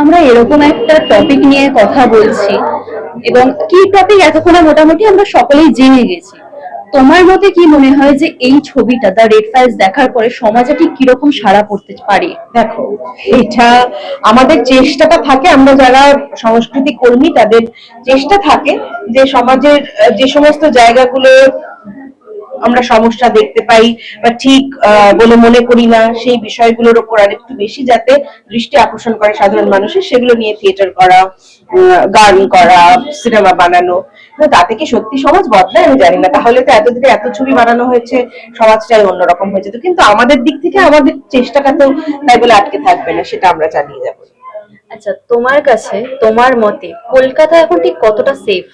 আমরা এরকম একটা টপিক নিয়ে কথা বলছি, এবং কি টপিক এতক্ষণে মোটামুটি আমরা সকলেই জেনে গেছি। তোমার মতে কি মনে হয় যে এই ছবিটা দ্য রেড ফাইলস দেখার পরে সমাজে ঠিক কীরকম সাড়া পড়তে পারে? দেখো, এটা আমাদের চেষ্টাটা থাকে, আমরা যারা সংস্কৃতি কর্মী, তাদের চেষ্টা থাকে যে সমাজের, যে সমস্ত জায়গাগুলো আমরা সমস্যা দেখতে পাই বা ঠিক বলে মনে করি না, সেই বিষয়গুলোর উপর আরেকটু বেশি যাতে দৃষ্টি আকর্ষণ করে সাধারণ মানুষের, সেগুলো নিয়ে থিয়েটার করা গান করা সিনেমা বানানো। তাতে কি সত্যি সমাজ বদলায়, আমি জানি না। তাহলে তো এতদিনে এত ছবি বানানো হয়েছে সমাজটাই অন্যরকম হয়েছে। তো কিন্তু আমাদের দিক থেকে আমাদের চেষ্টাটা তো তাই বলে আটকে থাকবে না, সেটা আমরা চালিয়ে যাব। আচ্ছা তোমার কাছে, তোমার মতে কলকাতা এখন ঠিক কতটা সেফ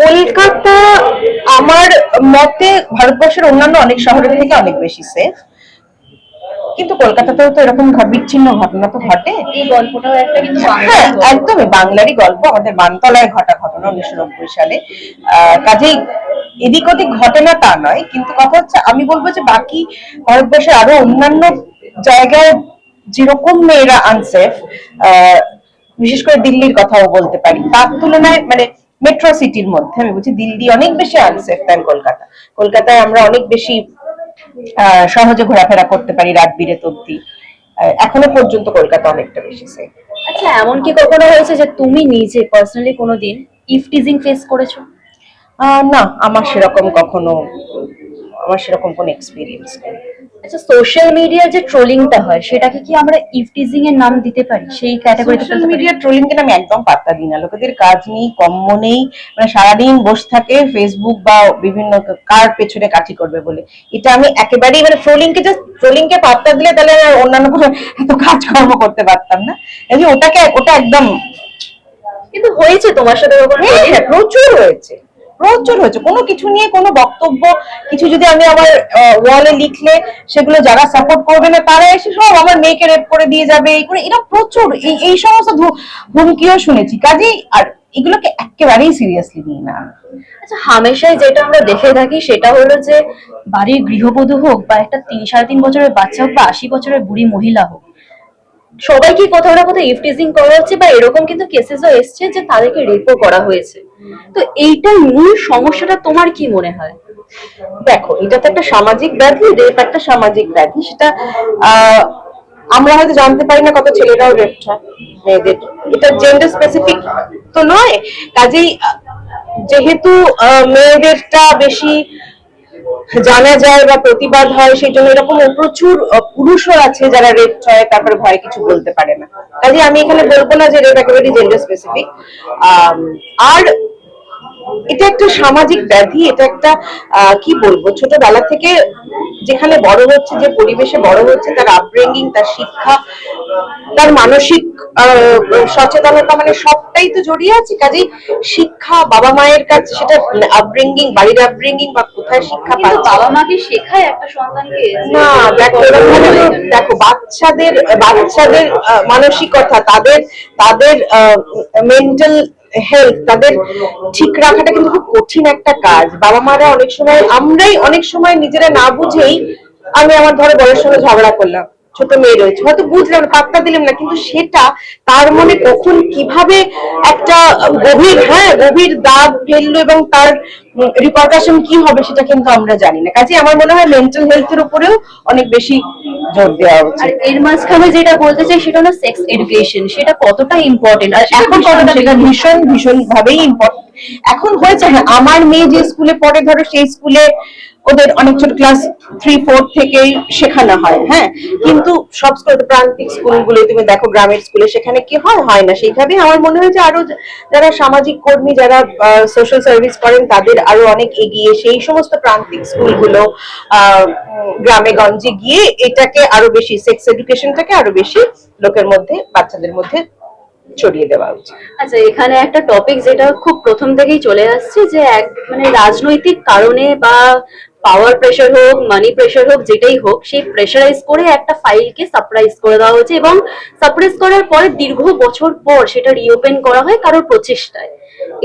কলকাতা আমার মতে ভারতবর্ষের অন্যান্য অনেক শহরের থেকে অনেক বেশি সেফ কিন্তু কলকাতাতেও তো এরকম বিচ্ছিন্ন ঘটনা তো ঘটে। এই গল্পটাও একটা কিন্তু হ্যাঁ একদমই বাংলারই গল্প। আমাদের বানতলায় ঘটা ঘটনা উনিশশো নব্বই সালে। কাজেই এদিক ওদিক ঘটনা তা নয়। কিন্তু কথা হচ্ছে আমি বলব যে বাকি ভারতবর্ষের আরও অন্যান্য জায়গায় যেরকম মেয়েরা আনসেফ বিশেষ করে দিল্লির কথাও বলতে পারি। তার তুলনায় মানে মেট্রো সিটির মধ্যে আমি বলছি দিল্লি অনেক বেশি আনসেফ দেন কলকাতা। কলকাতায় আমরা অনেক বেশি সহজে ঘোরাফেরা করতে পারি রাত বিরেত অব্দি এখনও পর্যন্ত কলকাতা অনেকটা বেশি সেফ আচ্ছা এমন কি কখনো হয়েছে যে তুমি নিজে পার্সোনালি কোনোদিন ইফটিজিং ফেস করেছ? না আমার সেরকম কখনো আমার সেরকম কোনো এক্সপিরিয়েন্স নেই। আচ্ছা সোশ্যাল মিডিয়ার যে ট্রোলিংটা হয় সেটাকে কি আমরা ইফটিজিং এর নাম দিতে পারি? সেই ক্যাটাগরিতে সোশ্যাল মিডিয়া ট্রোলিং কে আমি একদম পাত্তা দিই না। লোকেদের কাজ নেই কম্ম নেই মানে সারাদিন বসে থাকে ফেসবুক বা বিভিন্ন কার পেছনে কাঠি করবে বলে। এটা আমি একেবারেই মানে ট্রোলিং কে জাস্ট ট্রোলিং কে পাত্তা দিলে তাহলে অন্যান্য কোনো এত কাজকর্ম করতে পারতাম না। ওটাকে ওটা একদম কিন্তু হয়েছে তোমার সাথে প্রচুর হয়েছে। প্রচুর হয়েছে। কোনো কিছু নিয়ে কোনো বক্তব্য, কিছু যদি আমি আমার ওয়ালে লিখলে সেগুলো যারা সাপোর্ট করবে না, তারা এসে সব আমার মেয়েকে রেপ করে দিয়ে যাবে, এই করে, এরা প্রচুর। এই এই সমস্ত হুমকিও শুনেছি। কাজেই আর এগুলোকে একেবারেই সিরিয়াসলি নিই না আচ্ছা হামেশাই যেটা আমরা দেখে থাকি সেটা হলো যে, বাড়ির গৃহবধূ হোক বা একটা তিন সাড়ে তিন বছরের বাচ্চা হোক বা আশি বছরের বুড়ি মহিলা হোক সবাই কি কোথাও না কোথাও ইফটিজিং করা হচ্ছে বা এরকম কিন্তু কেসেসও এসছে যে তাদেরকে রেপও করা হয়েছে। তো এইটার মূল সমস্যাটা তোমার কি মনে হয়? দেখো, এটা তো একটা সামাজিক ব্যাধি রেপ একটা সামাজিক ব্যাধি, সেটা আমরা হয়তো জানতে পারি না কত ছেলেরাও রেপ হয় মেয়েদের। এটা জেন্ডার স্পেসিফিক তো নয়, কাজেই যেহেতু মেয়েদেরটা বেশি জানা যায় বা প্রতিবাদ হয়, সেই জন্য এরকম প্রচুর পুরুষও আছে যারা রেপ হয়, তারপরে ভয়ে কিছু বলতে পারে না। কাজে আমি এখানে বলব না যে রেপ একেবারে জেন্ডার স্পেসিফিক আর এটা একটা সামাজিক ব্যাধি, এটা একটা কি বলব, ছোটবেলা থেকে যেখানে বড় হচ্ছে, যে পরিবেশে বড় হচ্ছে, তার আপব্রিঙ্গিং তার শিক্ষা তার মানসিক আহ, সচেতনতা মানে সবটাই তো জড়িয়ে আছে। কাজেই শিক্ষা বাবা মায়ের কাছে সেটা আপব্রিঙ্গিং বাড়ির আপব্রিঙ্গিং বা কোথায় শিক্ষা পাচ্ছে? বাবা মা কি শেখায় একটা সন্তানকে না দেখো দেখো বাচ্চাদের বাচ্চাদের মানসিকতা তাদের তাদের মেন্টাল হেলথ তাদের ঠিক রাখাটা কিন্তু খুব কঠিন একটা কাজ। বাবা মারা অনেক সময় আমরাই অনেক সময় নিজেরা না বুঝেই আমি আমার ধরো বড়ের সঙ্গে ঝগড়া করলাম। ছোট মেয়ে রয়েছে। হয়তো বুঝলাম পাত্তা দিলাম না কিন্তু সেটা তার মনে কখন কীভাবে একটা গভীর হ্যাঁ গভীর দাগ ফেলল এবং তার রিপারকাশন কি হবে সেটা কিন্তু আমরা জানি না। কাজে আমার মনে হয় মেন্টাল হেলথের উপরেও অনেক বেশি জোর দেওয়া আর উচিত এর মাঝখানে যেটা বলতে চাই সেটা হলো সেক্স এডুকেশন সেটা কতটা ইম্পর্টেন্ট আর এখন কতটা সেটা ভীষণ ভীষণ ভাবেই ইম্পর্টেন্ট এখন হয়েছে হ্যাঁ আমার মেয়ে যে স্কুলে পড়ে ধরো সেই স্কুলে ওদের অনেক ছোট ক্লাস থ্রি ফোর থেকেই শেখানো হয় হ্যাঁ? কিন্তু সব স্কুল, প্রান্তিক স্কুলগুলো, তুমি দেখো গ্রামের স্কুলে, সেখানে কি হয়? হয় না। সেইভাবে আমার মনে হয় যে আরও যারা সামাজিক কর্মী, যারা সোশ্যাল সার্ভিস করেন, তাদের আরও অনেক এগিয়ে সেই সমস্ত প্রান্তিক স্কুলগুলো গ্রামে গঞ্জে গিয়ে এটাকে আরও বেশি সেক্স এডুকেশনটাকে আরও বেশি লোকের মধ্যে, বাচ্চাদের মধ্যে ছড়িয়ে দেওয়া উচিত। আচ্ছা এখানে একটা টপিক যেটা খুব প্রথম থেকেই চলে আসছে যে এক মানে রাজনৈতিক কারণে বা পাওয়ার প্রেশার হোক মানি প্রেশার হোক যেটাই হোক সেই প্রেশারাইজ করে একটা ফাইলকে সারপ্রাইজ করে দেওয়া হয়েছে এবং সারপ্রাইজ করার পরে দীর্ঘ বছর পর সেটা রিওপেন করা হয় কারোর প্রচেষ্টায়।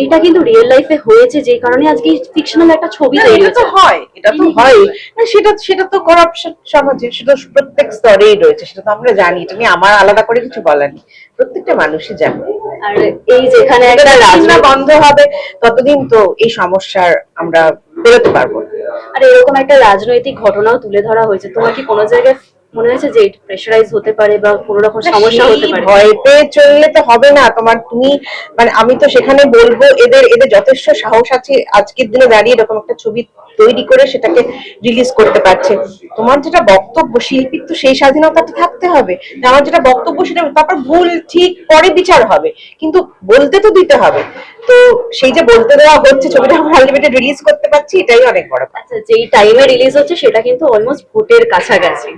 এটা কিন্তু রিয়েল লাইফে হয়েছে যে কারণে আজকে ফিকশনাল একটা ছবি তৈরি হয়েছে হয় এটা তো হয় না সেটা সেটা তো করাপশন সমাজে সেটা প্রত্যেক স্তরেই রয়েছে সেটা তো আমরা জানি এটা নিয়ে আমার আলাদা করে কিছু বলার নেই। প্রত্যেকটা মানুষই জানে। আর এই যেখানে একটা যতদিন না রাজনীতি বন্ধ হবে ততদিন তো এই সমস্যার আমরা বেরোতে পারব না। আর এরকম একটা রাজনৈতিক ঘটনাও তুলে ধরা হয়েছে। তোমার কি কোনো জায়গায় মনে হয়েছে যে হতে পারে বা কোনো রকম সমস্যা হতে পারে? ভয়তে চললে তো হবে না। তোমার তুমি মানে আমি তো সেখানে বলব এদের এদের যথেষ্ট সাহস আছে আজকের দিনে দাঁড়িয়ে এরকম একটা ছবি তৈরি করে সেটাকে রিলিজ করতে পারছে। তোমার যেটা বক্তব্য শিল্পীর তো সেই স্বাধীনতাটা থাকতে হবে। আমার যেটা বক্তব্য সেটা তারপর ভুল ঠিক পরে বিচার হবে। কিন্তু বলতে তো দিতে হবে। তো সেই যে বলতে দেওয়া হচ্ছে ছবিটা আমরা আলটিমেটলি রিলিজ করতে পারছি এটাই অনেক বড় আচ্ছা যেই টাইমে রিলিজ হচ্ছে সেটা কিন্তু অলমোস্ট ভোটের কাছাকাছি।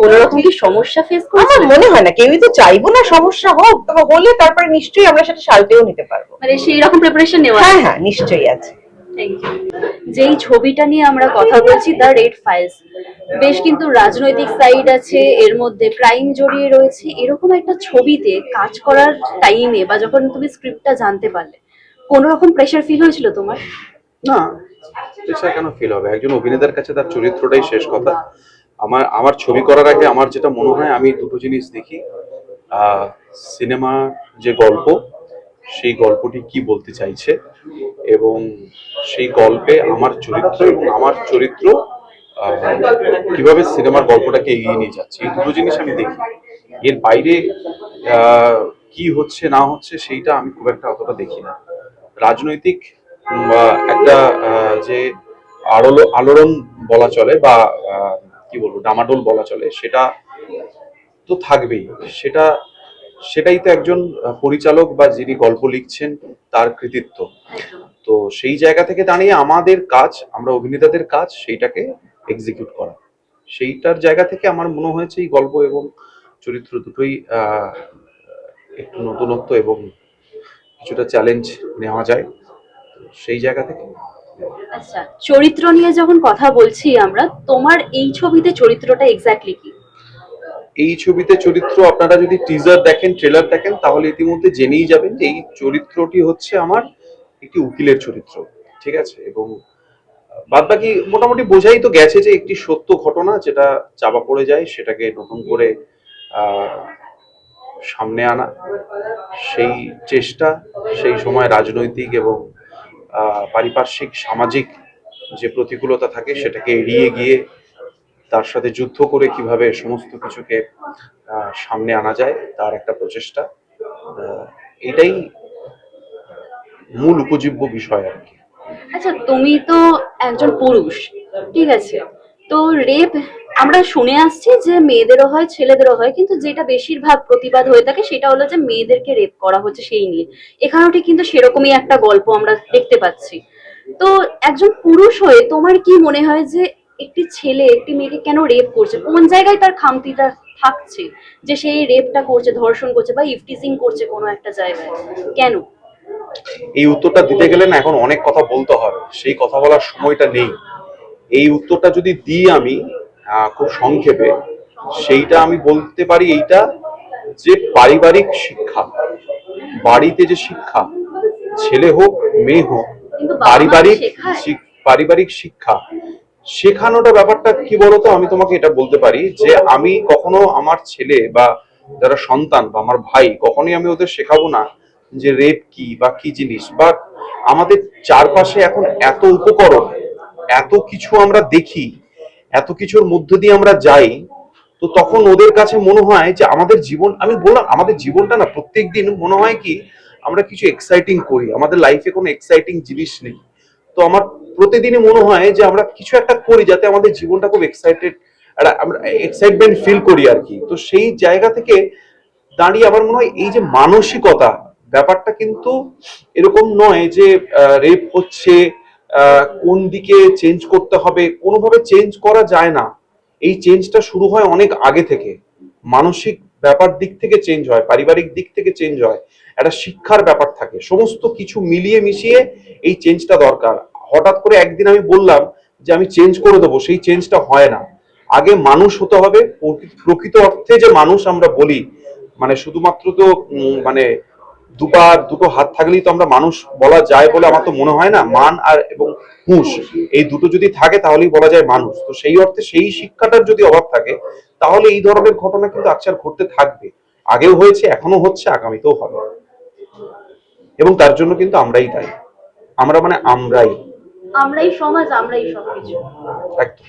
কোনো রকম কি সমস্যা ফেস করছে? মনে হয় না কেউই তো চাইব না সমস্যা হোক তবে হলে তারপরে নিশ্চয়ই আমরা সেটা সালতেও নিতে পারব। মানে সেই রকম প্রিপারেশন নেওয়া হ্যাঁ হ্যাঁ নিশ্চয়ই আছে। যেই ছবিটা নিয়ে আমরা কথা বলছি দ্য রেড ফাইলস বেশ কিন্তু রাজনৈতিক সাইড আছে এর মধ্যে ক্রাইম জড়িয়ে রয়েছে। এরকম একটা ছবিতে কাজ করার টাইমে বা যখন তুমি স্ক্রিপ্টটা জানতে পারলে কোন রকম প্রেশার ফিল হয়েছিল তোমার? না প্রেশার কেন ফিল হবে? একজন অভিনেতার কাছে তার চরিত্রটাই শেষ কথা। আমার আমার ছবি করার আগে আমার যেটা মনে হয়, আমি দুটো জিনিস দেখি। সিনেমার যে গল্প, সেই গল্পটি কি বলতে চাইছে? এবং সেই গল্পে আমার চরিত্র এবং আমার চরিত্র কীভাবে সিনেমার গল্পটাকে এগিয়ে নিয়ে যাচ্ছে, এই দুটো জিনিস আমি দেখি। এর বাইরে কি হচ্ছে, না হচ্ছে, সেইটা আমি খুব একটা অতটা দেখি না। রাজনৈতিক একটা যে আলোড়ন আলোড়ন বলা চলে বা কি বলব, ডামাডোল বলা চলে, সেটা তো থাকবেই। সেটা, সেটাই তো একজন পরিচালক বা যিনি গল্প লিখছেন তার কৃতিত্ব। তো সেই জায়গা থেকে দাঁড়িয়ে আমাদের কাজ, আমরা অভিনেতাদের কাজ, সেইটাকে এক্সিকিউট করা। সেইটার জায়গা থেকে আমার মনে হয়েছে এই গল্প এবং চরিত্র দুটোই একটু নতুনত্ব এবং কিছুটা চ্যালেঞ্জ নেওয়া যায়। সেই জায়গা থেকে আচ্ছা চরিত্র নিয়ে যখন কথা বলছি আমরা তোমার এই ছবিতে চরিত্রটা এক্স্যাক্টলি কি? এই ছবিতে চরিত্র আপনারা যদি টিজার দেখেন ট্রেলার দেখেন তাহলে ইতিমধ্যে জেনেই যাবেন যে এই চরিত্রটি হচ্ছে আমার একটি উকিলের চরিত্র ঠিক আছে? এবং বাদ বাকি মোটামুটি বোঝাই তো গেছে যে একটি সত্য ঘটনা যেটা চাপা পড়ে যায় সেটাকে নতুন করে আহ, সামনে আনা। সেই চেষ্টা, সেই সময় রাজনৈতিক এবং পারিপার্শ্বিক, সামাজিক যে প্রতিকূলতা থাকে সেটাকে এড়িয়ে গিয়ে তার সাথে যুদ্ধ করে কীভাবে সমস্ত কিছুকে সামনে আনা যায়, তার একটা প্রচেষ্টা। এটাই মূল উপজীব্য বিষয় আর কি। আচ্ছা তুমি তো একজন পুরুষ, ঠিক আছে? তো রেপ আমরা শুনে আসছি যে মেয়েদেরও হয়, ছেলেদেরও হয়, কিন্তু যেটা বেশিরভাগ প্রতিবাদ হয়ে থাকে সেটা হলো যে মেয়েদেরকে রেপ করা হচ্ছে সেই নিয়ে। এখানেও ঠিক কিন্তু সেরকমই একটা গল্প আমরা দেখতে পাচ্ছি। তো একজন পুরুষ হয়ে তোমার কি মনে হয় যে একটি ছেলে একটি মেয়েকে কেন রেপ করছে? কোন জায়গায় তার খামতিটা থাকছে যে সেই রেপটা করছে, ধর্ষণ করছে বা ইফটিজিং করছে কোনো একটা জায়গায়? কেন? এই উত্তরটা দিতে গেলে না এখন অনেক কথা বলতে হবে। সেই কথা বলার সময়টা নেই। এই উত্তরটা যদি দিই আমি খুব সংক্ষেপে সেইটা আমি বলতে পারি এইটা যে পারিবারিক শিক্ষা বাড়িতে যে শিক্ষা ছেলে হোক মেয়ে হোক পারিবারিক পারিবারিক শিক্ষা শেখানোটা ব্যাপারটা কি বলতো? আমি তোমাকে এটা বলতে পারি যে আমি কখনো আমার ছেলে বা যারা সন্তান বা আমার ভাই কখনোই আমি ওদের শেখাবো না যে রেপ কি বা কি জিনিস। বা আমাদের চারপাশে এখন এত উপকরণ এত কিছু আমরা দেখি এত কিছুর মধ্য দিয়ে আমরা যাই, তো তখন ওদের কাছে মনে হয় যে আমাদের জীবন, আমি বললাম, আমাদের জীবনটা না প্রত্যেক দিন মনে হয় কি আমরা কিছু এক্সাইটিং করি, আমাদের লাইফে কোনো এক্সাইটিং জিনিস নেই। তো আমার প্রতিদিনই মনে হয় যে আমরা কিছু একটা করি যাতে আমাদের জীবনটা খুব এক্সাইটেড আমরা এক্সাইটমেন্ট ফিল করি আর কি। তো সেই জায়গা থেকে দাঁড়িয়ে আমার মনে হয় এই যে মানসিকতা, ব্যাপারটা কিন্তু এরকম নয় যে রেপ হচ্ছে কোন দিকে চেঞ্জ করতে হবে, কোনোভাবে চেঞ্জ করা যায় না। এই চেঞ্জটা শুরু হয় অনেক আগে থেকে। মানসিক ব্যাপার দিক থেকে চেঞ্জ হয়, পারিবারিক দিক থেকে চেঞ্জ হয়, একটা শিক্ষার ব্যাপার থাকে। সমস্ত কিছু মিলিয়ে মিশিয়ে এই চেঞ্জটা দরকার। হঠাৎ করে একদিন আমি বললাম যে আমি চেঞ্জ করে দেবো, সেই চেঞ্জটা হয় না। আগে মানুষ হতে হবে প্রকৃত- অর্থে যে মানুষ আমরা বলি মানে শুধুমাত্র তো মানে দুপার দুটো হাত থাকলেই তো আমরা মানুষ বলা যায় বলে আমার তো মনে হয় না মান আর এবং হুঁশ এই দুটো যদি থাকে তাহলেই বলা যায় মানুষ। তো সেই অর্থে সেই শিক্ষাটার যদি অভাব থাকে তাহলে এই ধরনের ঘটনা কিন্তু আকছার ঘটতে থাকবে। আগেও হয়েছে এখনও হচ্ছে আগামীতেও হবে। এবং তার জন্য কিন্তু আমরাই তাই আমরা মানে আমরাই। আমরাই সমাজ আমরাই সবকিছু। একদম।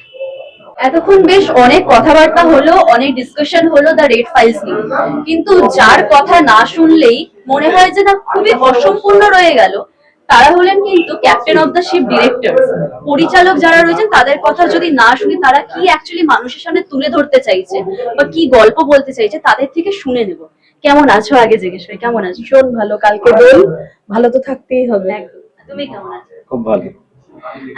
এতক্ষণ বেশ অনেক কথাবার্তা হলো অনেক ডিসকাশন হলো দ্য রেড ফাইলস নিয়ে। কিন্তু যার কথা না শুনলেই মনে হয় যে না খুবই অসম্পূর্ণ রয়ে গেল। তারা হলেন কিন্তু captain of the ship director পরিচালক যারা রয়েছেন তাদের কথা যদি না শুনি তারা কি অ্যাকচুয়ালি মানুষের সামনে তুলে ধরতে চাইছে? বা কি গল্প বলতে চাইছে? তাদের থেকে শুনে নেব। কেমন আছো আগে জিজ্ঞেস করি কেমন আছো? ভীষণ ভালো কালকে দোল ভালো তো থাকতেই হবে। তুমি কেমন আছো? খুব ভালো।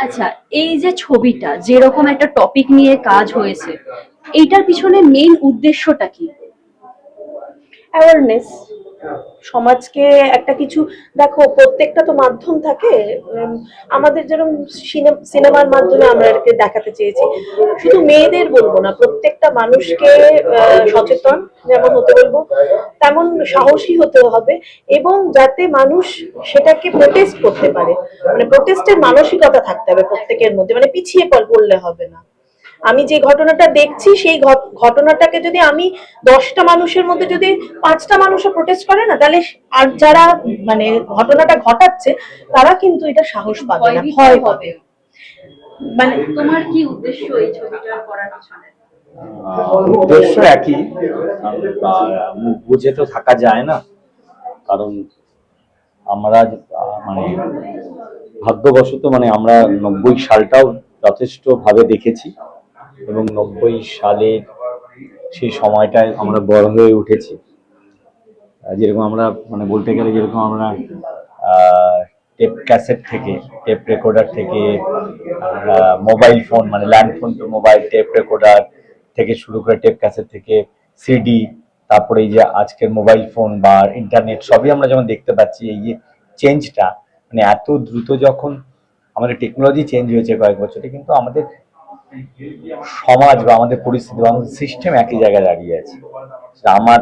আচ্ছা এই যে ছবিটা, যেরকম একটা টপিক নিয়ে কাজ হয়েছে, এইটার পিছনে মেইন উদ্দেশ্যটা কি? অ্যাওয়ারনেস সমাজকে একটা কিছু, দেখো, প্রত্যেকটা তো মাধ্যম থাকে। আমাদের যেরকম সিনেমার মাধ্যমে আমরা এটাকে দেখাতে চেয়েছি। শুধু মেয়েদের বলব না, প্রত্যেকটা মানুষকে সচেতন যেমন হতে বলব, তেমন সাহসী হতে হবে এবং যাতে মানুষ সেটাকে প্রোটেস্ট করতে পারে। মানে প্রোটেস্টের মানসিকতা থাকতে হবে প্রত্যেকের মধ্যে। মানে পিছিয়ে পড়- পড়লে হবে না। আমি যে ঘটনাটা দেখছি সেই ঘট- ঘটনাটাকে যদি আমি দশটা মানুষের মধ্যে যদি পাঁচটা মানুষও প্রোটেস্ট করে না তাহলে আর যারা মানে ঘটনাটা ঘটাচ্ছে তারা কিন্তু এটা সাহস পাবে না ভয় পাবে। মানে তোমার কি উদ্দেশ্য এই ছবিটা করার পিছনে? উদ্দেশ্য একই। বুঝে তো থাকা যায় না। কারণ আমরা আহ, মানে ভাগ্যবশত মানে আমরা নব্বই সালটাও যথেষ্ট ভাবে দেখেছি। এবং নব্বই সালের সেই সময়টায় আমরা বড় হয়ে উঠেছি। যেরকম আমরা মানে বলতে গেলে যেরকম আমরা টেপ ক্যাসেট থেকে টেপ রেকর্ডার থেকে মোবাইল ফোন মানে land phone to mobile tape recorder থেকে শুরু করে টেপ ক্যাসেট থেকে সিডি তারপরে এই যে আজকের মোবাইল ফোন বা ইন্টারনেট সবই আমরা যখন দেখতে পাচ্ছি, এই যে চেঞ্জটা মানে এত দ্রুত যখন আমাদের টেকনোলজি চেঞ্জ হয়েছে কয়েক বছরে, কিন্তু আমাদের সমাজ বা আমাদের পরিস্থিতি বা আমাদের সিস্টেম একই জায়গায় দাঁড়িয়ে আছে। আমার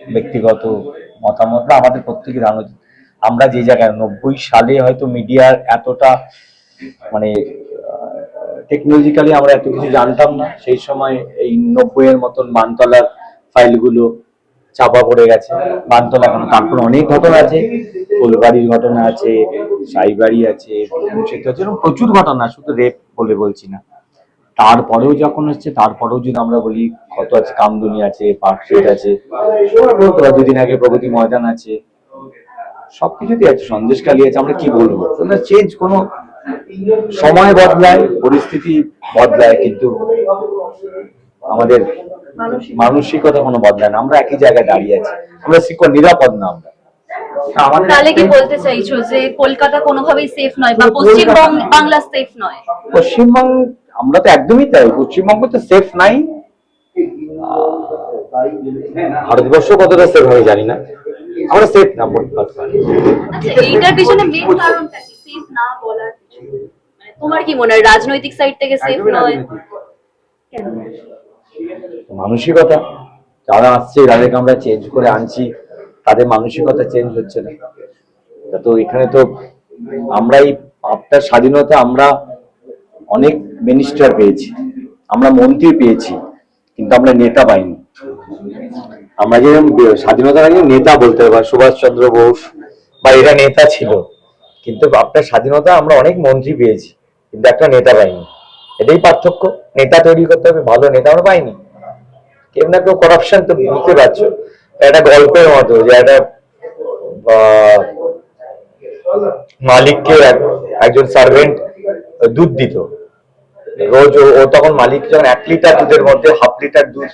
ব্যক্তিগত মতামত বা আমাদের উচিত। আমরা যে জায়গায় নব্বই সালে হয়তো মিডিয়ার এতটা মানে টেকনোলজিক্যালি আমরা এত কিছু জানতাম না, সেই সময় এই নব্বই এর মতন বানতলার ফাইলগুলো চাপা পড়ে গেছে। বানতলা কেন তারপর অনেক ঘটনা আছে। ফুলবাড়ির ঘটনা আছে, সাইবাড়ি আছে প্রচুর ঘটনা, শুধু রেপ বলে বলছি না। তারপরেও যখন হচ্ছে তারপরেও যদি আমরা বলি কত আছে কামদুনি আছে পার্কশিট আছে তোরা দুদিন আগে প্রগতি ময়দান আছে সবকিছুতে আছে সন্দেশকালী আছে আমরা কি বলব? চেঞ্জ কোনো সময় বদলায় পরিস্থিতি বদলায় কিন্তু আমাদের মানসিকতা কোনো বদলায় না। আমরা একই জায়গায় দাঁড়িয়ে আছি। আমরা শিক্ষক নিরাপদ না আমরা। তাহলে কি বলতে চাইছো যে কলকাতা কোনোভাবেই সেফ নয় বা পশ্চিমবঙ্গ বাংলা সেফ নয়? পশ্চিমবঙ্গ আমরা তো একদমই তাই পশ্চিমবঙ্গ তো সেফ নাই। ভারতবর্ষ কতটা সেফ হবে জানি না। আমরা সেফ না বলতে পারছি। আচ্ছা এইটার পিছনে মেইন কারণটা কি? সেফ না বলার মানে তোমার কি মনে হয় রাজনৈতিক সাইড থেকে সেফ নয়? মানসিকতা যারা আসছে যাদেরকে আমরা চেঞ্জ করে আনছি তাদের মানসিকতা চেঞ্জ হচ্ছে না। তা তো এখানে তো আমরাই আপনার স্বাধীনতা আমরা অনেক মিনিস্টার পেয়েছি। আমরা মন্ত্রী পেয়েছি, কিন্তু আমরা নেতা পাইনি। আমরা যেরকম স্বাধীনতার আগে নেতা বলতে পারি সুভাষচন্দ্র বোস বা এরা নেতা ছিল। কিন্তু আপনার স্বাধীনতা আমরা অনেক মন্ত্রী পেয়েছি, কিন্তু একটা নেতা পাইনি। এটাই পার্থক্য। নেতা তৈরি করতে হবে, ভালো নেতা আমরা পাইনি। কেউ না কেউ করাপশন তো বুঝতে পারছ। একটা গল্পের মতো যে একটা মালিককে এক- একজন সার্ভেন্ট দুধ দিত। রোজ ও- তখন মালিক যখন এক লিটার দুধের মধ্যে হাফ লিটার দুধ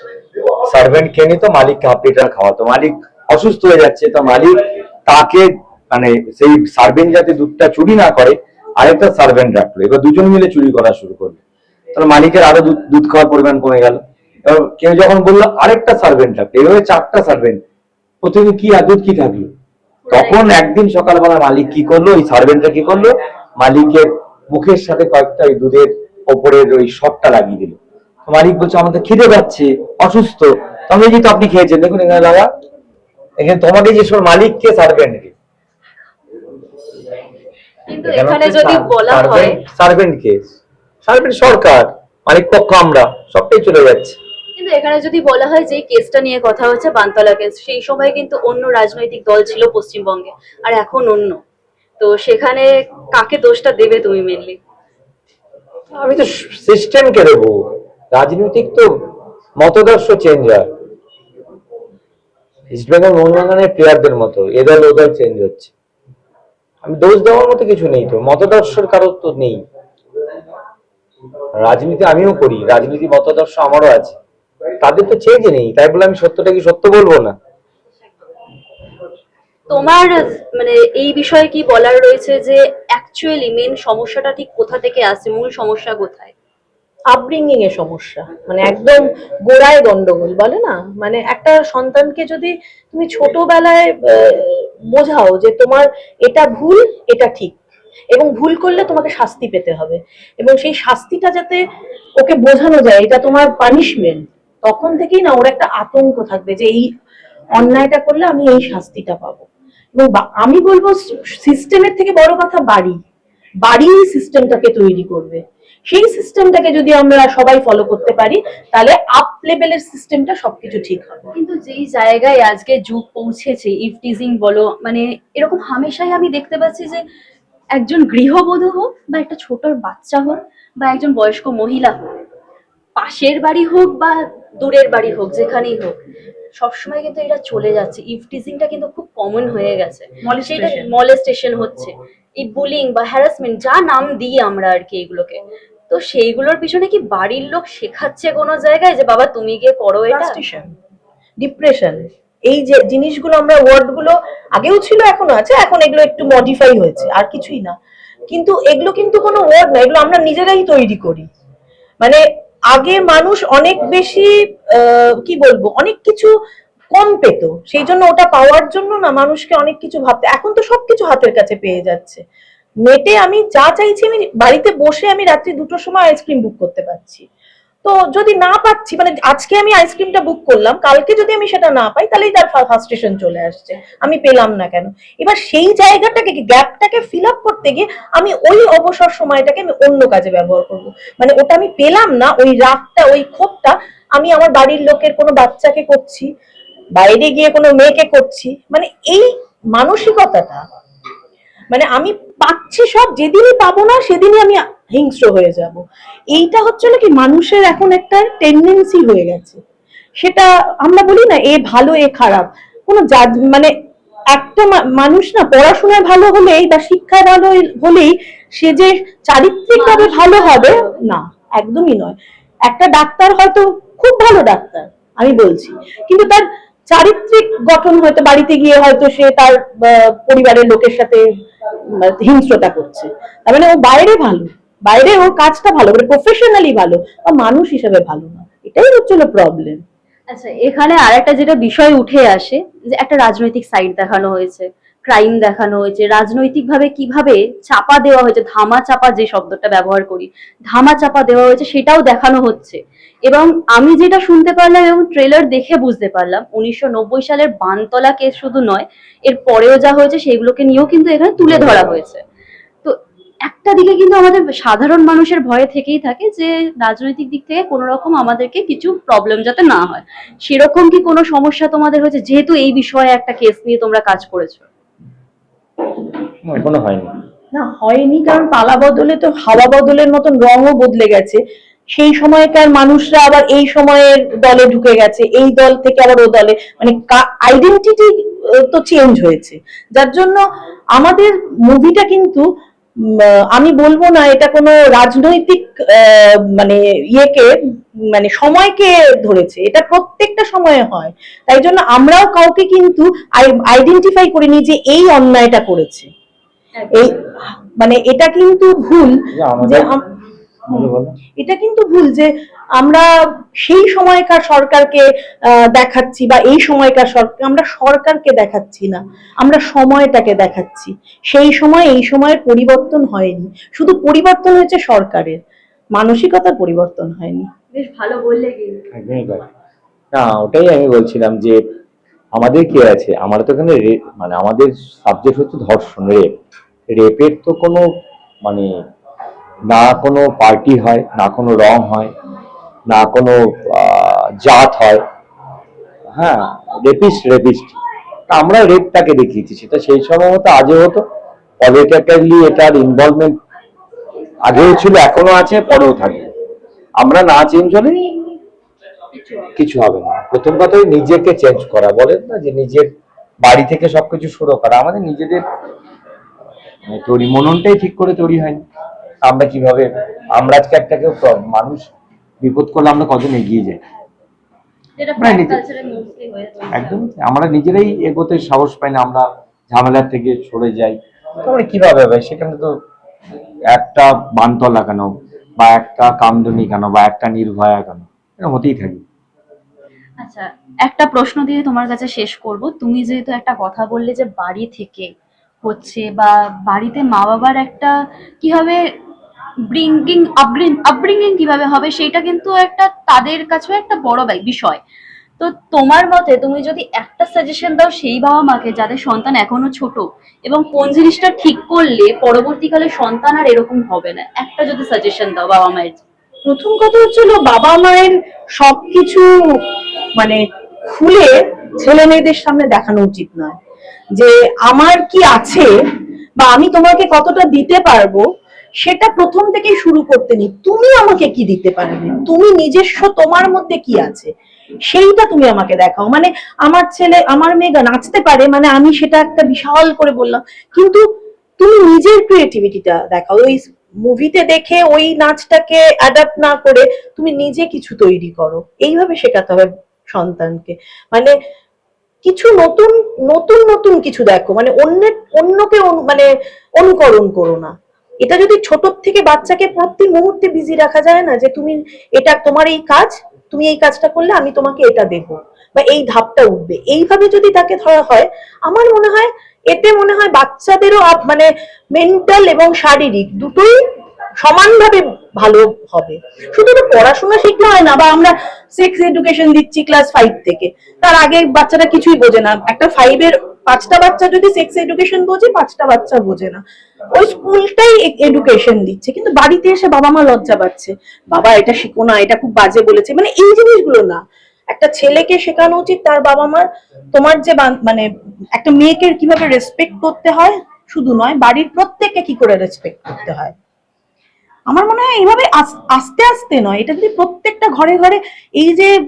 সার্ভেন্ট খেয়ে নিত মালিক হাফ লিটার খাওয়াতো। মালিক অসুস্থ হয়ে যাচ্ছে তো মালিক তাকে মানে সেই সার্ভেন্ট যাতে দুধটা চুরি না করে আরেকটা সার্ভেন্ট রাখল। এবার দুজন মিলে চুরি করা শুরু করল। তাহলে মালিকের আরও দুধ দুধ খাওয়ার পরিমাণ কমে গেল। এবার কেউ যখন বলল আরেকটা সার্ভেন্ট রাখল এভাবে চারটা সার্ভেন্ট। প্রথমে কি আর দুধ কি থাকল? তখন একদিন সকালবেলা মালিক কি করল? ওই সার্ভেন্টরা কি করল? মালিকের মুখের সাথে কয়েকটা ওই দুধের ওপরের ওই শটটা লাগিয়ে দিল। মালিক বলছে আমাদের খিদে পাচ্ছে অসুস্থ। তবে কি তো আপনি খেয়েছেন দেখুন এখানে লাগা এখানে তোমাকে যে সব মালিক কে সার্ভেন্ট কে। কিন্তু এখানে যদি বলা হয় সার্ভেন্ট কে? সার্ভেন্ট সরকার মালিক পক্ষ আমরা সবটাই চলে যাচ্ছে। কিন্তু এখানে যদি বলা হয় যে কেসটা নিয়ে কথা হচ্ছে বানতলা কেস সেই সময় কিন্তু অন্য রাজনৈতিক দল ছিল পশ্চিমবঙ্গে আর এখন অন্য। তো সেখানে কাকে দোষটা দেবে তুমি মেনলি আমি তো সিস্টেমকে দেবো। রাজনৈতিক তো মতদর্শ চেঞ্জ হয় ইস্ট বেঙ্গল মোহনবাগানের প্লেয়ারদের মতো এদল ওদল চেঞ্জ হচ্ছে। আমি দোষ দেওয়ার মতো কিছু নেই তো, মতদর্শের কারোর তো নেই। রাজনীতি আমিও করি, রাজনীতি, মতদর্শ আমারও আছে। তাদের তো চেঞ্জ নেই, তাই বলে আমি সত্যটা কি সত্য বলব না? তোমার মানে এই বিষয়ে কি বলার রয়েছে যে অ্যাকচুয়ালি মেন সমস্যাটা ঠিক কোথা থেকে আসছে? মূল সমস্যা কোথায়? আপব্রিঙ্গিং এর সমস্যা। মানে একদম গোড়ায় গন্ডগোল, বলে না? মানে একটা সন্তানকে যদি তুমি ছোটবেলায় বোঝাও যে তোমার এটা ভুল, এটা ঠিক। এবং ভুল করলে তোমাকে শাস্তি পেতে হবে। এবং সেই শাস্তিটা যাতে ওকে বোঝানো যায়, এটা তোমার পানিশমেন্ট তখন থেকেই না ওর একটা আতঙ্ক থাকবে যে এই অন্যায়টা করলে আমি এই শাস্তিটা পাবো। এবং আমি বলব সিস্টেমের থেকে বড় কথা বাড়ি। বাড়ি সিস্টেমটাকে তৈরি করবে। সেই সিস্টেমটাকে যদি আমরা সবাই ফলো করতে পারি, তাহলে আপ লেভেলের সিস্টেমটা সবকিছু ঠিক হবে। কিন্তু যেই জায়গায় আজকে যুগ পৌঁছেছে ইফটিজিং বলো মানে এরকম হামেশাই আমি দেখতে পাচ্ছি যে একজন গৃহবধূ হোক বা একটা ছোট বাচ্চা হোক বা একজন বয়স্ক মহিলা হোক, পাশের বাড়ি হোক বা দূরের বাড়ি হোক, যেখানেই হোক সবসময় কিন্তু এটা চলে যাচ্ছে। ইফটিজিংটা কিন্তু খুব কমন হয়ে গেছে। সেটা. মলেস্টেশন হচ্ছে। এই বুলিং বা হ্যারাসমেন্ট যা নাম দিই আমরা আর কি এগুলোকে। তো সেইগুলোর পিছনে কি বাড়ির লোক শেখাচ্ছে কোনো জায়গায় যে বাবা তুমি গিয়ে করো এটা? ডিপ্রেশন এই যে জিনিসগুলো আমরা ওয়ার্ডগুলো আগেও ছিল এখনও আছে এখন এগুলো একটু মডিফাই হয়েছে আর কিছুই না। কিন্তু এগুলো কিন্তু কোনো ওয়ার্ড না এগুলো আমরা নিজেরাই তৈরি করি। মানে আগে মানুষ অনেক বেশি কি বলব, অনেক কিছু কম পেত। সেই জন্য ওটা পাওয়ার জন্য না মানুষকে অনেক কিছু ভাবতে, এখন তো সবকিছু হাতের কাছে পেয়ে যাচ্ছে। নেটে আমি যা চাইছি আমি বাড়িতে বসে আমি রাত্রি দুটোর সময় আইসক্রিম বুক করতে পারছি। তো যদি না পাচ্ছি মানে আজকে আমি আইসক্রিমটা বুক করলাম, কালকে যদি আমি সেটা না পাই, তাহলেই তার ফার্স্টেশন চলে আসছে। আমি পেলাম না কেন? এবার সেই জায়গাটাকে গ্যাপটাকে ফিল আপ করতে গিয়ে আমি ওই অবসর সময়টাকে আমি অন্য কাজে ব্যবহার করব? মানে ওটা আমি পেলাম না, ওই রাগটা ওই ক্ষোভটা আমি আমার বাড়ির লোকের কোনো বাচ্চাকে করছি, বাইরে গিয়ে কোনো মেয়েকে করছি। মানে এই মানসিকতাটা মানে আমি পাচ্ছি সব যেদিনই পাবো না সেদিনই আমি হিংস্র হয়ে যাব। এইটা হচ্ছে নাকি মানুষের এখন একটা টেন্ডেন্সি হয়ে গেছে। সেটা আমরা বলি না এ ভালো এ খারাপ। কোনো জাজ মানে একটা মানুষ না পড়াশোনায় ভালো হলেই বা শিক্ষায় ভালো হলেই সে যে চারিত্রিকভাবে ভালো হবে। না একদমই নয়। একটা ডাক্তার হয়তো খুব ভালো ডাক্তার আমি বলছি। কিন্তু তার চারিত্রিক গঠন হয়তো বাড়িতে গিয়ে হয়তো সে তার পরিবারের লোকের সাথে হিংস্রতা করছে। তার মানে ও বাইরে ভালো। বাইরে ওর কাজটা ভালো করে প্রফেশনালি ভালো, বা মানুষ হিসাবে ভালো না। এটাই হচ্ছিল প্রবলেম আচ্ছা এখানে আর একটা যেটা বিষয় উঠে আসে, যে একটা রাজনৈতিক সাইড দেখানো হয়েছে। ক্রাইম দেখানো হয়েছে রাজনৈতিক ভাবে কীভাবে চাপা দেওয়া হয়েছে ধামা চাপা যে শব্দটা ব্যবহার করি ধামা চাপা দেওয়া হয়েছে সেটাও দেখানো হচ্ছে। এবং আমি যেটা শুনতে পারলাম এবং ট্রেলার দেখে বুঝতে পারলাম উনিশশো নব্বই সালের বানতলা কেস শুধু নয় এর পরেও যা হয়েছে সেগুলোকে নিয়েও কিন্তু এখানে তুলে ধরা হয়েছে। তো একটা দিকে কিন্তু আমাদের সাধারণ মানুষের ভয়ে থেকেই থাকে যে রাজনৈতিক দিক থেকে কোনো রকম আমাদেরকে কিছু প্রবলেম যাতে না হয়। সেরকম কি কোনো সমস্যা তোমাদের হয়েছে? যেহেতু এই বিষয়ে একটা কেস নিয়ে তোমরা কাজ করেছ। এখনও হয়নি। না, হয়নি, কারণ পালা বদলে তো হাওয়া বদলের মতন রঙও বদলে গেছে। সেই সময়কার মানুষরা আবার এই সময়ের দলে ঢুকে গেছে, এই দল থেকে আবার ও দলে। মানে আইডেন্টিটি তো চেঞ্জ হয়েছে। যার জন্য আমাদের মুভিটা কিন্তু আমি বলব না এটা কোনো রাজনৈতিক মানে ইয়েকে মানে সময়কে ধরেছে। এটা প্রত্যেকটা সময়ে হয়। তাই জন্য আমরাও কাউকে কিন্তু আইডেন্টিফাই করিনি যে এই অন্যায়টা করেছে। এই মানে এটা কিন্তু ভুল যে। এটা কিন্তু ভুল যে আমরা সেই সময়কার সরকারকে দেখাচ্ছি বা এই সময়কার সরকার আমরা সরকারকে দেখাচ্ছি না আমরা সময়টাকে দেখাচ্ছি। সেই সময় এই সময়ের পরিবর্তন হয়নি। শুধু পরিবর্তন হয়েছে সরকারের মানসিকতার পরিবর্তন হয়নি। বেশ ভালো বললে কিন্তু। না ওটাই আমি বলছিলাম যে আমাদের কে আছে? আমরা তো এখানে মানে আমাদের সাবজেক্ট হচ্ছে ধর্ষণ রেপ রেপের তো কোনো মানে না কোনো পার্টি হয়, না কোনো রং হয়, না কোনো জাত হয়। হ্যাঁ রেপিস্ট রেপিস্ট আমরা রেপটাকে দেখিয়েছি, সেটা সেই সময় মতো আজও হতো। পলিটিক্যালি এটার ইনভলভমেন্ট আগেও ছিল এখনও আছে, পরেও থাকবে। আমরা না চেঞ্জ হলে কিছু হবে না। প্রথম কথা ওই নিজেকে চেঞ্জ করা। বলেন না যে নিজের বাড়ি থেকে সবকিছু শুরু করা। আমাদের নিজেদের মানে তৈরি মননটাই ঠিক করে তৈরি হয়নি। আমরা কীভাবে আমরা আজকে একটা কেউ মানুষ বিপদ করলে আমরা কজন এগিয়ে যাই? হয়েছে একদম। আমরা নিজেরাই এগোতে সাহস পাই না। আমরা ঝামেলার থেকে সরে যাই। তোমরা কীভাবে হবে? সেখানে তো একটা বানতলা কেন? বা একটা কামদুনি কেন? বা একটা নির্ভয়া কেন? হতেই থাকি। আচ্ছা একটা প্রশ্ন দিয়ে তোমার কাছে শেষ করব। তুমি যেহেতু একটা কথা বললে যে বাড়ি থেকে হচ্ছে বা বাড়িতে মা বাবার একটা কীভাবে ব্রিঙ্গিং আপব্রিং কীভাবে হবে সেটা কিন্তু একটা তাদের কাছেও একটা বড় বিষয়। তো তোমার মতে তুমি যদি একটা সাজেশন দাও সেই বাবা মাকে যাদের সন্তান এখনও ছোট এবং কোন জিনিসটা ঠিক করলে পরবর্তীকালে সন্তান আর এরকম হবে না? একটা যদি সাজেশন দাও বাবা মায়ের প্রথম কথা হচ্ছিল বাবা মায়ের সবকিছু মানে খুলে ছেলে মেয়েদের সামনে দেখানো উচিত নয়। যে আমার কি আছে বা আমি তোমাকে কতটা দিতে পারব, সেটা প্রথম থেকে শুরু করতে নি তুমি আমাকে কি দিতে পারবে? তুমি নিজস্ব তোমার মধ্যে কি আছে? সেইটা তুমি আমাকে দেখাও। মানে আমার ছেলে, আমার মেয়ে নাচতে পারে মানে আমি সেটা একটা বিশাল করে বললাম। কিন্তু তুমি নিজের ক্রিয়েটিভিটিটা দেখাও। ওই মুভিতে দেখে ওই নাচটাকে অ্যাডাপ্ট না করে তুমি নিজে কিছু তৈরি করো। এইভাবে শেখাতে হবে সন্তানকে। মানে কিছু নতুন নতুন নতুন কিছু দেখো। মানে অন্যের, অন্যকে মানে অনুকরণ করো না। এটা যদি ছোট থেকে বাচ্চাকে প্রতি মুহূর্তে বিজি রাখা যায় না যে তুমি এটা তোমার এই কাজ, তুমি এই কাজটা করলে আমি তোমাকে এটা দেব বা এই ধাপটা উঠবে। এইভাবে যদি তাকে ধরা হয়, আমার মনে হয় এতে মনে হয় বাচ্চাদেরও মানে মেন্টাল এবং শারীরিক দুটোই সমানভাবে ভালো হবে। শুধু তো পড়াশোনা শিখলে হয় না, বা আমরা সেক্স এডুকেশন দিচ্ছি ক্লাস ফাইভ থেকে। তার আগে বাচ্চারা কিছুই বোঝে না। একটা ফাইভের পাঁচটা বাচ্চা যদি সেক্স এডুকেশন বোঝে, পাঁচটা বাচ্চা বোঝে না। ওই স্কুলটাই এডুকেশন দিচ্ছে। কিন্তু বাড়িতে এসে বাবা মা লজ্জা পাচ্ছে। বাবা এটা শিখো না, এটা খুব বাজে বলেছে। মানে এই জিনিসগুলো না। একটা ছেলেকে শেখানো উচিত, তার বাবা মার তোমার যে মানে একটা মেয়েকে কীভাবে রেসপেক্ট করতে হয়, শুধু নয়, বাড়ির প্রত্যেককে কি করে রেসপেক্ট করতে হয়। আমার মনে হয় এইভাবে আস্তে আস্তে নয়, এটা যদি প্রত্যেকটা ঘরে ঘরে এই যে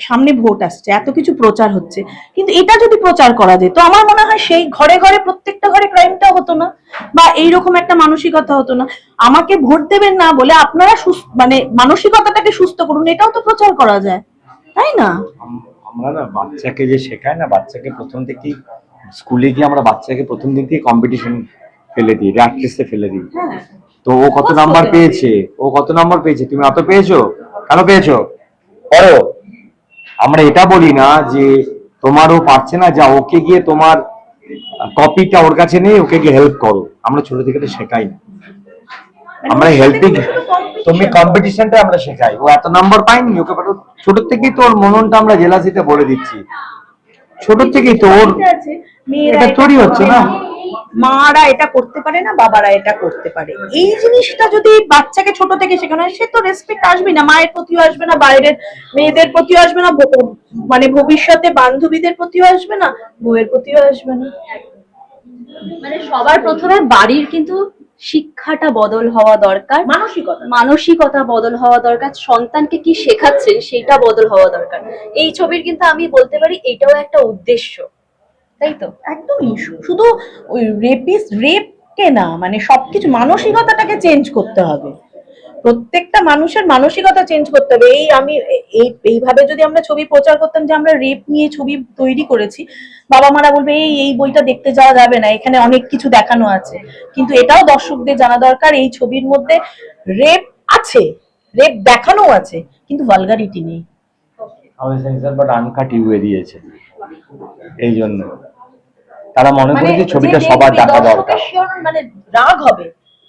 সামনে ভোট আসছে, এত কিছু প্রচার হচ্ছে, কিন্তু এটা যদি প্রচার করা যেত, আমার মনে হয় সেই ঘরে ঘরে, প্রত্যেকটা ঘরে ক্রাইমটা হতো না, বা এইরকম একটা মানসিকতা হতো না। আমাকে ভোট দেবেন না বলে আপনারা সুস- মানে মানসিকতাটাকে সুস্থ করুন, এটাও তো প্রচার করা যায়। তাই না? আমরা না বাচ্চাকে যে শেখায় না বাচ্চাকে প্রথম থেকেই স্কুলে গিয়ে আমরা বাচ্চাকে প্রথম দিন থেকে কম্পিটিশন ফেলে দিই র্যাক রেসে ফেলে দিই। হ্যাঁ। তো ও কত নাম্বার পেয়েছে? ও কত নাম্বার পেয়েছে? তুমি অত পেয়েছ? কেন পেয়েছ? করো আমরা এটা বলি না যে তোমার ও পারছে না যা ওকে গিয়ে তোমার কপিটা ওর কাছে নেই ওকে গিয়ে হেল্প করো। আমরা ছোট থেকে তো শেখাই না। আমরা হেল্পিং। তুমি কম্পিটিশনটা আমরা শেখাই। ও এত নাম্বার পাইনি ওকে ছোট থেকেই তো ওর মননটা আমরা জেলাসিতে বলে দিচ্ছি। ছোট থেকেই তো ওর এটা তৈরি হচ্ছে না। মারা এটা করতে পারে না বাবারা এটা করতে পারে। এই জিনিসটা যদি বাচ্চাকে ছোট থেকে শেখানো হয় সে তো রেসপেক্ট আসবে না। মায়ের প্রতিও আসবে না বাইরের মেয়েদের প্রতিও আসবে না মানে ভবিষ্যতে বান্ধবীদের প্রতিও আসবে না বউয়ের প্রতিও আসবে না। মানে সবার প্রথমে বাড়ির কিন্তু শিক্ষাটা বদল হওয়া দরকার। মানসিকতা। মানসিকতা বদল হওয়া দরকার। সন্তানকে কি শেখাচ্ছেন সেটা বদল হওয়া দরকার। এই ছবির কিন্তু আমি বলতে পারি এটাও একটা উদ্দেশ্য। তাই তো? একদমই শুধু ওই রেপিস রেপকে না মানে সবকিছু মানসিকতাটাকে চেঞ্জ করতে হবে। প্রত্যেকটা মানুষের মানসিকতা চেঞ্জ করতে হবে। এই আমি এই এইভাবে যদি আমরা ছবি প্রচার করতাম যে আমরা রেপ নিয়ে ছবি তৈরি করেছি বাবা মারা বলবে এই এই বইটা দেখতে যাওয়া যাবে না এখানে অনেক কিছু দেখানো আছে। কিন্তু এটাও দর্শকদের জানা দরকার এই ছবির মধ্যে রেপ আছে রেপ দেখানো আছে কিন্তু ভালগারিটি নেই। বাট আনকাট দিয়েছে এই জন্য। তারা মনে করে যে ছবিটা সবার দেখা দরকার। মানে রাগ হবে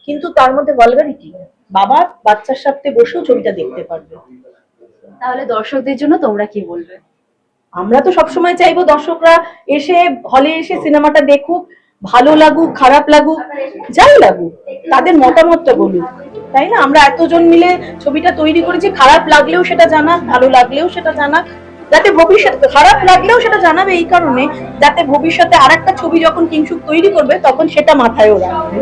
কিন্তু তার মধ্যে ভালগারিটি বাবা বাচ্চার সাথে বসেও ছবিটা দেখতে পারবে। তাহলে দর্শকদের জন্য তোমরা কি বলবে? আমরা তো সবসময় চাইব দর্শকরা এসে হলে এসে সিনেমাটা দেখুক ভালো লাগুক খারাপ লাগুক যাই লাগুক তাদের মতামতটা বলুক তাই না? আমরা এতজন মিলে ছবিটা তৈরি করেছি খারাপ লাগলেও সেটা জানাক ভালো লাগলেও সেটা জানাক যাতে ভবিষ্যতে খারাপ লাগলেও সেটা জানাবে এই কারণে যাতে ভবিষ্যতে আর একটা ছবি যখন কিংসুক তৈরি করবে তখন সেটা মাথায়ও রাখবে।